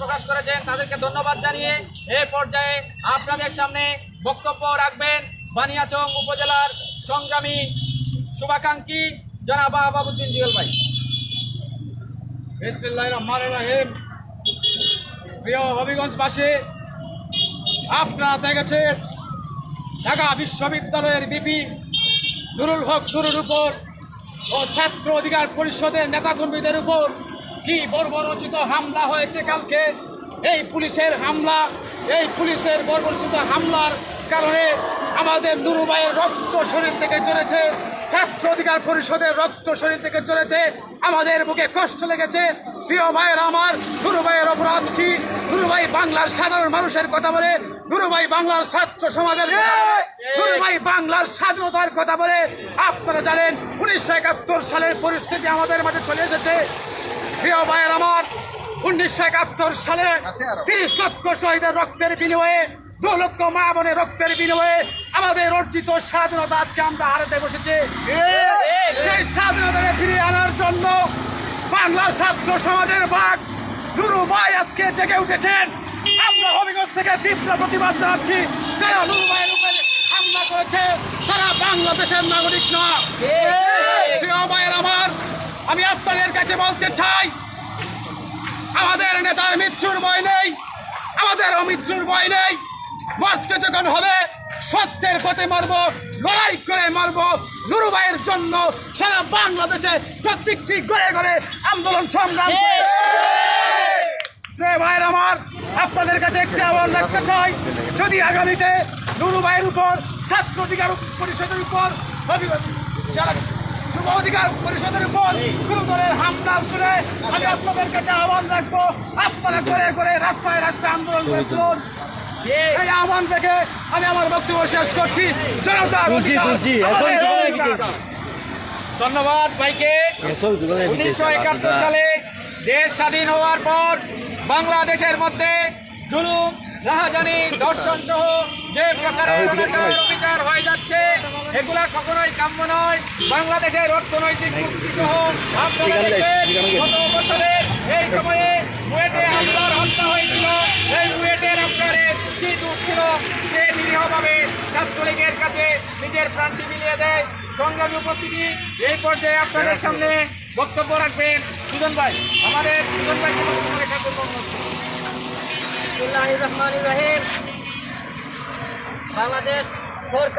প্রকাশ করেছেন, তাদেরকে ধন্যবাদ জানিয়ে এই পর্যায়ে আপনাদের সামনে বক্তব্য রাখবেন বানিয়াচং উপজেলার সংগ্রামী শুভাকাঙ্ক্ষী জনাব বাবুদ্দিন জিগল ভাই। রহিম। প্রিয় হবিগঞ্জবাসী, আপনারা দেখেছেন ঢাকা বিশ্ববিদ্যালয়ের বিপি নুরুল হক নুরুর উপর ও ছাত্র অধিকার পরিষদের নেতাকর্মীদের উপর কি বর্বরচিত হামলা হয়েছে কালকে? এই পুলিশের হামলা, এই পুলিশের বর্বরচিত হামলার কারণে আমাদের নুরুবাইয়ের রক্ত শরীর থেকে চলেছে ছাত্র অধিকার পরিষদের রক্ত শরীর থেকে চলেছে আমাদের বুকে কষ্ট লেগেছে প্রিয় ভাইয়ের আমার নুরুবাইয়ের অপরাধ কি নুরুবাই বাংলার সাধারণ মানুষের কথা বলে নুরুবাই বাংলার ছাত্র সমাজের বলে, নুরুবাই বাংলার স্বাধীনতার কথা বলে আপনারা জানেন উনিশশো একাত্তর সালের পরিস্থিতি আমাদের মাঝে চলে এসেছে। প্রিয় ভাইয়ের আমার উনিশশো একাত্তর সালে তিরিশ লক্ষ শহীদের রক্তের বিনিময়ে দু লক্ষ মা বোনের রক্তের বিনিময়ে আমাদের অর্জিত স্বাধীনতা আজকে আমরা হারাতে বসেছি। সেই বাংলা ছাত্র সমাজের বাঘ নুরু ভাই আজকে জেগে উঠেছেন। আমরা হবিগঞ্জ থেকে তীব্র প্রতিবাদ জানাচ্ছি। যারা নুরু ভাইয়ের উপরে হামলা করেছে, তারা বাংলাদেশের নাগরিক না। প্রিয় ভাইয়ের আমার, আমি আপনাদের কাছে বলতে চাই, আমাদের নেতার মৃত্যুর ভয় নেই, আমাদের অমৃত্যুর ভয় নেই। মরতে যখন হবে সত্যের পথে মারব লড়াই করে মারব। নুরু ভাইয়ের জন্য সারা বাংলাদেশে প্রত্যেকটি ঘরে ঘরে আন্দোলন সংগ্রাম ভাইয়ের আমার আপনাদের কাছে একটি আহ্বান রাখতে চাই। যদি আগামীতে নুরু ভাইয়ের উপর ছাত্র অধিকার পরিষদের উপর যুব অধিকার পরিষদের উপর কোনো ধরনের হামলা করে আমি আপনাদের কাছে আহ্বান রাখব আপনারা করে করে রাস্তায় রাস্তায় আন্দোলন করে আহ্বান থেকে আমি আমার বক্তব্য শেষ করছি। জনতার। ধন্যবাদ ভাইকে। উনিশশো একাত্তর সালে দেশ স্বাধীন হওয়ার পর বাংলাদেশের মধ্যে জুলুম রাহাজানি দর্শন সহ যে প্রকারের অনাচার অবিচার হয়ে যাচ্ছে এগুলা কখনোই কাম্য নয়। বাংলাদেশের অর্থনৈতিক মুক্তি সহ আপনারা দেখবেন গত বছরের এই সময়ে কাছে নিজের প্রাণটি মিলিয়ে দেয়, সংগ্রামী উপস্থিতি, এই পর্যায়ে আপনাদের সামনে বক্তব্য রাখবেন সুজন ভাই। আমাদের সুজন ভাই রহমান রহিম। বাংলাদেশ সরকার